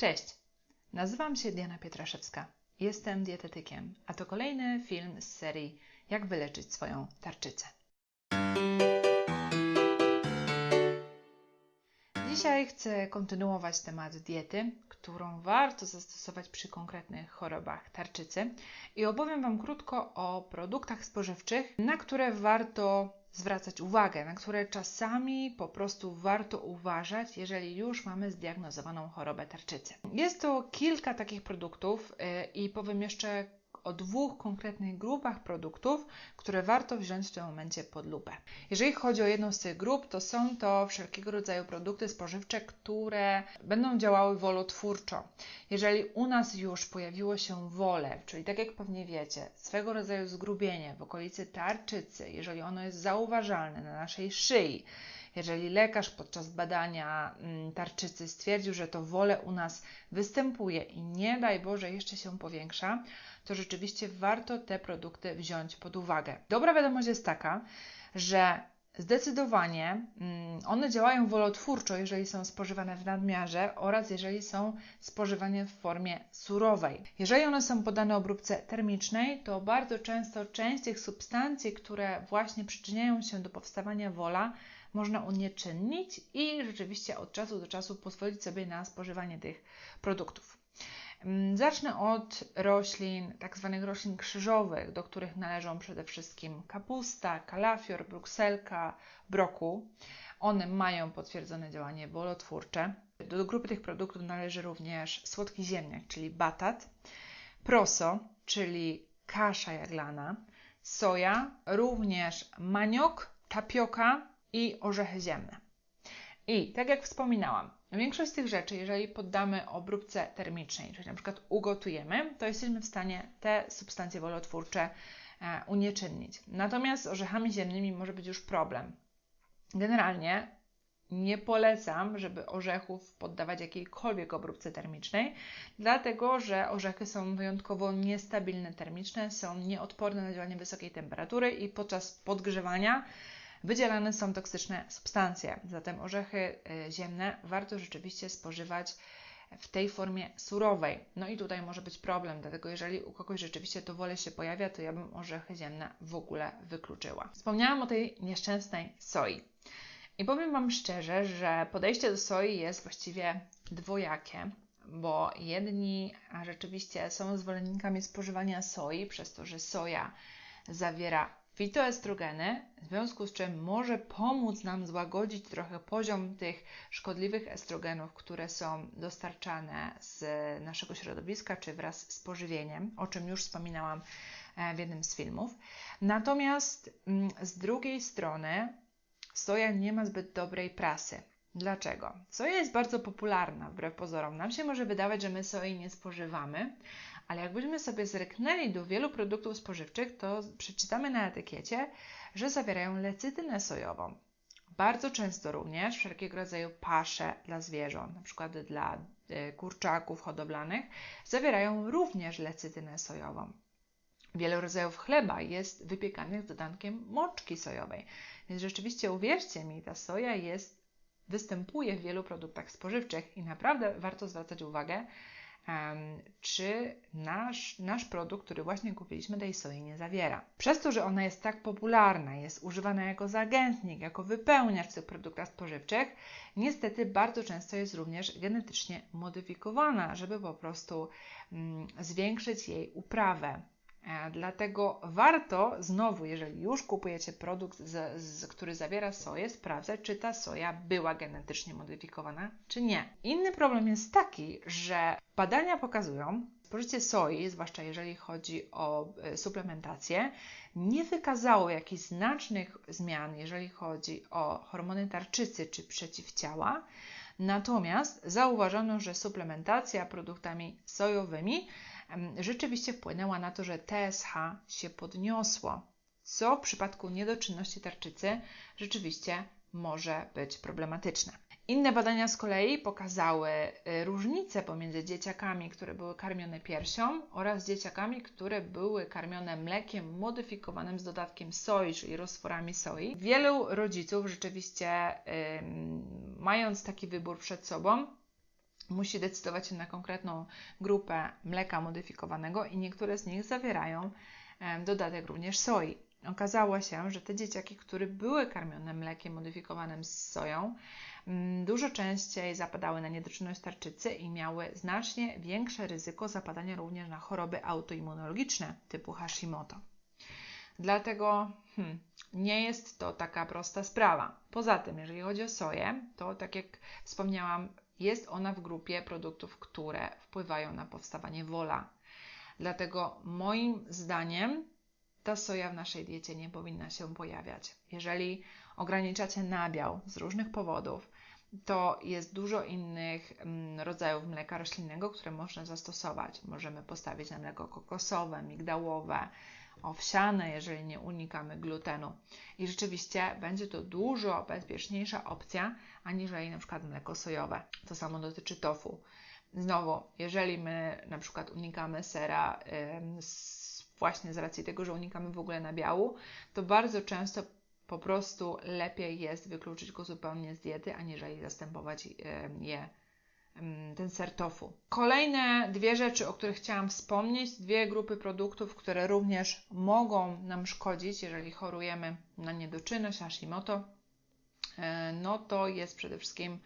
Cześć, nazywam się Diana Pietraszewska. Jestem dietetykiem, a to kolejny film z serii Jak wyleczyć swoją tarczycę. Dzisiaj chcę kontynuować temat diety, którą warto zastosować przy konkretnych chorobach tarczycy i opowiem Wam krótko o produktach spożywczych, na które warto zwracać uwagę, na które czasami po prostu warto uważać, jeżeli już mamy zdiagnozowaną chorobę tarczycy. Jest to kilka takich produktów yy, i powiem jeszcze o dwóch konkretnych grupach produktów, które warto wziąć w tym momencie pod lupę. Jeżeli chodzi o jedną z tych grup, to są to wszelkiego rodzaju produkty spożywcze, które będą działały wolotwórczo. Jeżeli u nas już pojawiło się wole, czyli tak jak pewnie wiecie, swego rodzaju zgrubienie w okolicy tarczycy, jeżeli ono jest zauważalne na naszej szyi, jeżeli lekarz podczas badania mm, tarczycy stwierdził, że to wole u nas występuje i nie daj Boże jeszcze się powiększa, to rzeczywiście warto te produkty wziąć pod uwagę. Dobra wiadomość jest taka, że Zdecydowanie mm, one działają wolotwórczo, jeżeli są spożywane w nadmiarze oraz jeżeli są spożywane w formie surowej. Jeżeli one są podane obróbce termicznej, to bardzo często część tych substancji, które właśnie przyczyniają się do powstawania wola, można unieczynnić i rzeczywiście od czasu do czasu pozwolić sobie na spożywanie tych produktów. Mm, zacznę od roślin, tak zwanych roślin krzyżowych, do których należą przede wszystkim kapusta, kalafior, brukselka, broku. One mają potwierdzone działanie wolotwórcze. Do grupy tych produktów należy również słodki ziemniak, czyli batat, proso, czyli kasza jaglana, soja, również maniok, tapioka i orzechy ziemne. I tak jak wspominałam, większość z tych rzeczy, jeżeli poddamy obróbce termicznej, czyli na przykład ugotujemy, to jesteśmy w stanie te substancje wolotwórcze e, unieczynnić. Natomiast z orzechami ziemnymi może być już problem. Generalnie nie polecam, żeby orzechów poddawać jakiejkolwiek obróbce termicznej, dlatego że orzechy są wyjątkowo niestabilne termiczne, są nieodporne na działanie wysokiej temperatury i podczas podgrzewania wydzielane są toksyczne substancje. Zatem orzechy y, ziemne warto rzeczywiście spożywać w tej formie surowej. No i tutaj może być problem, dlatego jeżeli u kogoś rzeczywiście to wolę się pojawia, to ja bym orzechy ziemne w ogóle wykluczyła. Wspomniałam o tej nieszczęsnej soi. I powiem Wam szczerze, że podejście do soi jest właściwie dwojakie, bo jedni rzeczywiście są zwolennikami spożywania soi, przez to, że soja zawiera fitoestrogeny, w związku z czym może pomóc nam złagodzić trochę poziom tych szkodliwych estrogenów, które są dostarczane z naszego środowiska czy wraz z pożywieniem, o czym już wspominałam e, w jednym z filmów. Natomiast mm, z drugiej strony soja nie ma zbyt dobrej prasy. Dlaczego? Soja jest bardzo popularna, wbrew pozorom. Nam się może wydawać, że my soi nie spożywamy, ale jakbyśmy sobie zreknęli do wielu produktów spożywczych, to przeczytamy na etykiecie, że zawierają lecytynę sojową. Bardzo często również wszelkiego rodzaju pasze dla zwierząt, przykład dla e, kurczaków hodowlanych, zawierają również lecytynę sojową. Wiele rodzajów chleba jest wypiekanych z dodatkiem moczki sojowej. Więc rzeczywiście uwierzcie mi, ta soja jest, występuje w wielu produktach spożywczych i naprawdę warto zwracać uwagę, czy nasz, nasz produkt, który właśnie kupiliśmy, tej soi nie zawiera. Przez to, że ona jest tak popularna, jest używana jako zagętnik, jako wypełniacz w tych produktach spożywczych, niestety bardzo często jest również genetycznie modyfikowana, żeby po prostu mm, zwiększyć jej uprawę. E, dlatego warto znowu, jeżeli już kupujecie produkt, z, z, który zawiera soję, sprawdzać, czy ta soja była genetycznie modyfikowana, czy nie. Inny problem jest taki, że badania pokazują, spożycie soi, zwłaszcza jeżeli chodzi o e, suplementację, nie wykazało jakichś znacznych zmian, jeżeli chodzi o hormony tarczycy czy przeciwciała. Natomiast zauważono, że suplementacja produktami sojowymi rzeczywiście wpłynęła na to, że TSH się podniosło, co w przypadku niedoczynności tarczycy rzeczywiście może być problematyczne. Inne badania z kolei pokazały y, różnice pomiędzy dzieciakami, które były karmione piersią oraz dzieciakami, które były karmione mlekiem modyfikowanym z dodatkiem soi, czyli roztworami soi. Wielu rodziców rzeczywiście, yy, mając taki wybór przed sobą, musi decydować się na konkretną grupę mleka modyfikowanego i niektóre z nich zawierają dodatek również soi. Okazało się, że te dzieciaki, które były karmione mlekiem modyfikowanym z soją, mm, dużo częściej zapadały na niedoczynność tarczycy i miały znacznie większe ryzyko zapadania również na choroby autoimmunologiczne typu Hashimoto. Dlatego hmm, nie jest to taka prosta sprawa. Poza tym, jeżeli chodzi o soję, to tak jak wspomniałam, jest ona w grupie produktów, które wpływają na powstawanie wola. Dlatego moim zdaniem ta soja w naszej diecie nie powinna się pojawiać. Jeżeli ograniczacie nabiał z różnych powodów, to jest dużo innych mm, rodzajów mleka roślinnego, które można zastosować. Możemy postawić na mleko kokosowe, migdałowe, owsiane, jeżeli nie unikamy glutenu. I rzeczywiście będzie to dużo bezpieczniejsza opcja, aniżeli na przykład mleko sojowe. To samo dotyczy tofu. Znowu, jeżeli my na przykład unikamy sera właśnie z racji tego, że unikamy w ogóle nabiału, to bardzo często po prostu lepiej jest wykluczyć go zupełnie z diety, aniżeli zastępować je ten ser tofu. Kolejne dwie rzeczy, o których chciałam wspomnieć, dwie grupy produktów, które również mogą nam szkodzić, jeżeli chorujemy na niedoczynność Hashimoto, e, no to jest przede wszystkim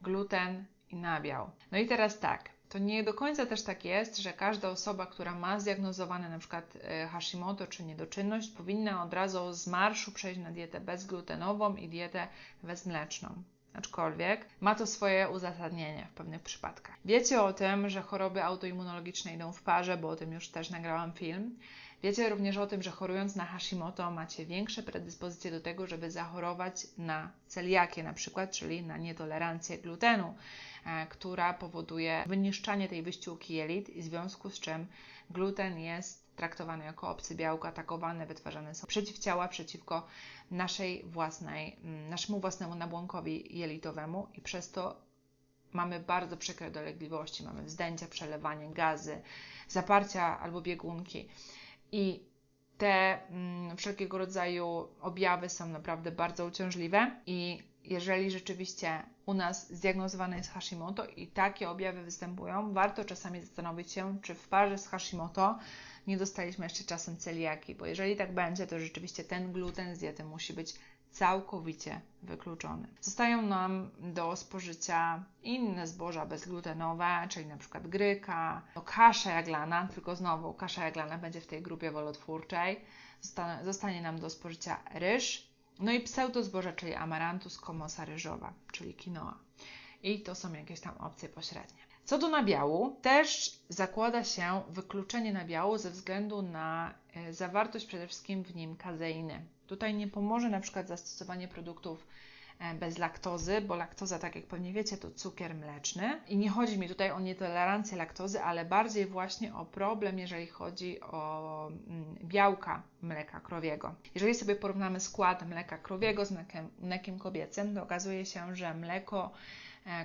gluten i nabiał. No i teraz tak, to nie do końca też tak jest, że każda osoba, która ma zdiagnozowane na przykład e, Hashimoto czy niedoczynność, powinna od razu z marszu przejść na dietę bezglutenową i dietę bezmleczną aczkolwiek ma to swoje uzasadnienie w pewnych przypadkach. Wiecie o tym, że choroby autoimmunologiczne idą w parze, bo o tym już też nagrałam film. Wiecie również o tym, że chorując na Hashimoto macie większe predyspozycje do tego, żeby zachorować na celiakię na przykład, czyli na nietolerancję glutenu, e, która powoduje wyniszczanie tej wyściółki jelit i w związku z czym gluten jest traktowane jako obcy białko, atakowane, wytwarzane są przeciwciała przeciwko naszej własnej, mm, naszemu własnemu nabłonkowi jelitowemu i przez to mamy bardzo przykre dolegliwości, mamy wzdęcia, przelewanie, gazy, zaparcia albo biegunki. I te mm, wszelkiego rodzaju objawy są naprawdę bardzo uciążliwe i jeżeli rzeczywiście u nas zdiagnozowane jest Hashimoto i takie objawy występują, warto czasami zastanowić się, czy w parze z Hashimoto nie dostaliśmy jeszcze czasem celiaki, bo jeżeli tak będzie, to rzeczywiście ten gluten z diety musi być całkowicie wykluczony. Zostają nam do spożycia inne zboża bezglutenowe, czyli na przykład gryka, no kasza jaglana, tylko znowu kasza jaglana będzie w tej grupie wolotwórczej. Zostanie, zostanie nam do spożycia ryż, no i pseudozboża, czyli amarantus, komosa ryżowa, czyli quinoa. I to są jakieś tam opcje pośrednie. Co do nabiału, też zakłada się wykluczenie nabiału ze względu na e, zawartość przede wszystkim w nim kazeiny. Tutaj nie pomoże na przykład zastosowanie produktów e, bez laktozy, bo laktoza, tak jak pewnie wiecie, to cukier mleczny. I nie chodzi mi tutaj o nietolerancję laktozy, ale bardziej właśnie o problem, jeżeli chodzi o mm, białka mleka krowiego. Jeżeli sobie porównamy skład mleka krowiego z mlekiem, mlekiem kobiecym, to okazuje się, że mleko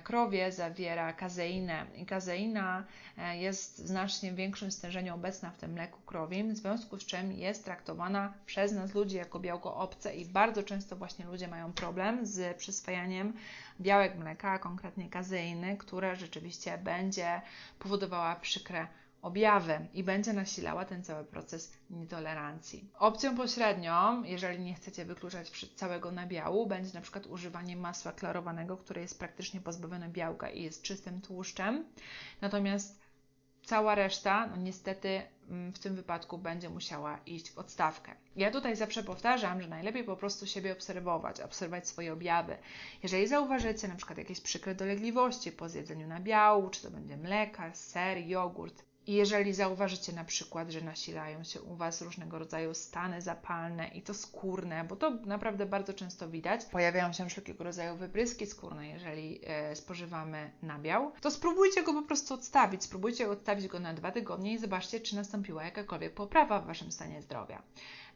krowie zawiera kazeinę i kazeina e, jest w znacznie większym stężeniu obecna w tym mleku krowim, w związku z czym jest traktowana przez nas ludzi jako białko obce i bardzo często właśnie ludzie mają problem z przyswajaniem białek mleka, a konkretnie kazeiny, która rzeczywiście będzie powodowała przykre objawy i będzie nasilała ten cały proces nietolerancji. Opcją pośrednią, jeżeli nie chcecie wykluczać całego nabiału, będzie na przykład używanie masła klarowanego, które jest praktycznie pozbawione białka i jest czystym tłuszczem. Natomiast cała reszta, no niestety mm, w tym wypadku będzie musiała iść w odstawkę. Ja tutaj zawsze powtarzam, że najlepiej po prostu siebie obserwować, obserwować swoje objawy. Jeżeli zauważycie na przykład jakieś przykre dolegliwości po zjedzeniu nabiału, czy to będzie mleka, ser, jogurt, i jeżeli zauważycie na przykład, że nasilają się u Was różnego rodzaju stany zapalne i to skórne, bo to naprawdę bardzo często widać, pojawiają się wszelkiego rodzaju wypryski skórne, jeżeli e, spożywamy nabiał, to spróbujcie go po prostu odstawić. Spróbujcie odstawić go na dwa tygodnie i zobaczcie, czy nastąpiła jakakolwiek poprawa w Waszym stanie zdrowia.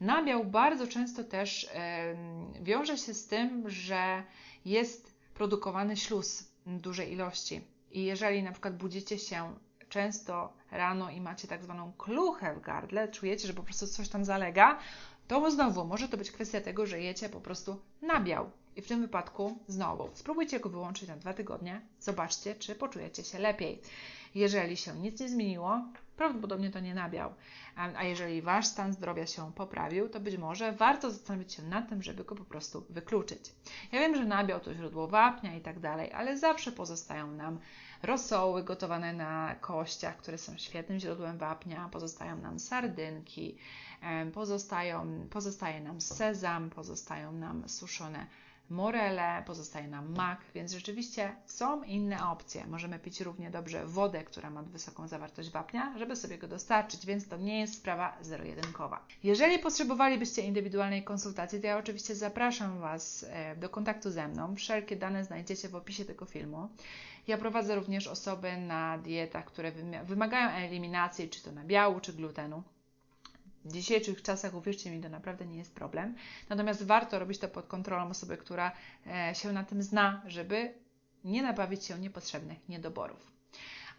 Nabiał bardzo często też e, wiąże się z tym, że jest produkowany śluz w dużej ilości. I jeżeli na przykład budzicie się często rano i macie tak zwaną kluchę w gardle, czujecie, że po prostu coś tam zalega, to znowu może to być kwestia tego, że jecie po prostu nabiał. I w tym wypadku znowu spróbujcie go wyłączyć na dwa tygodnie, zobaczcie, czy poczujecie się lepiej. Jeżeli się nic nie zmieniło, prawdopodobnie to nie nabiał. A jeżeli wasz stan zdrowia się poprawił, to być może warto zastanowić się nad tym, żeby go po prostu wykluczyć. Ja wiem, że nabiał to źródło wapnia i tak dalej, ale zawsze pozostają nam rosoły gotowane na kościach, które są świetnym źródłem wapnia, pozostają nam sardynki, pozostają, pozostaje nam sezam, pozostają nam suszone morele, pozostaje nam mak, więc rzeczywiście są inne opcje. Możemy pić równie dobrze wodę, która ma wysoką zawartość wapnia, żeby sobie go dostarczyć, więc to nie jest sprawa zero-jedynkowa. Jeżeli potrzebowalibyście indywidualnej konsultacji, to ja oczywiście zapraszam Was e, do kontaktu ze mną. Wszelkie dane znajdziecie w opisie tego filmu. Ja prowadzę również osoby na dietach, które wymagają eliminacji, czy to na biału, czy glutenu. W dzisiejszych czasach, uwierzcie mi, to naprawdę nie jest problem. Natomiast warto robić to pod kontrolą osoby, która e, się na tym zna, żeby nie nabawić się niepotrzebnych niedoborów.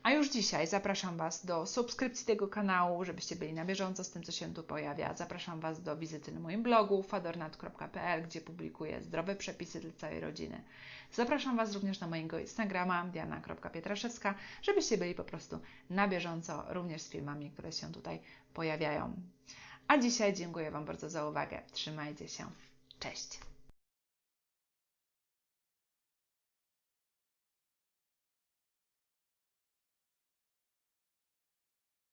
A już dzisiaj zapraszam Was do subskrypcji tego kanału, żebyście byli na bieżąco z tym, co się tu pojawia. Zapraszam Was do wizyty na moim blogu fadornat.pl, gdzie publikuję zdrowe przepisy dla całej rodziny. Zapraszam Was również na mojego Instagrama diana.pietraszewska, żebyście byli po prostu na bieżąco również z filmami, które się tutaj pojawiają. A dzisiaj dziękuję Wam bardzo za uwagę. Trzymajcie się. Cześć!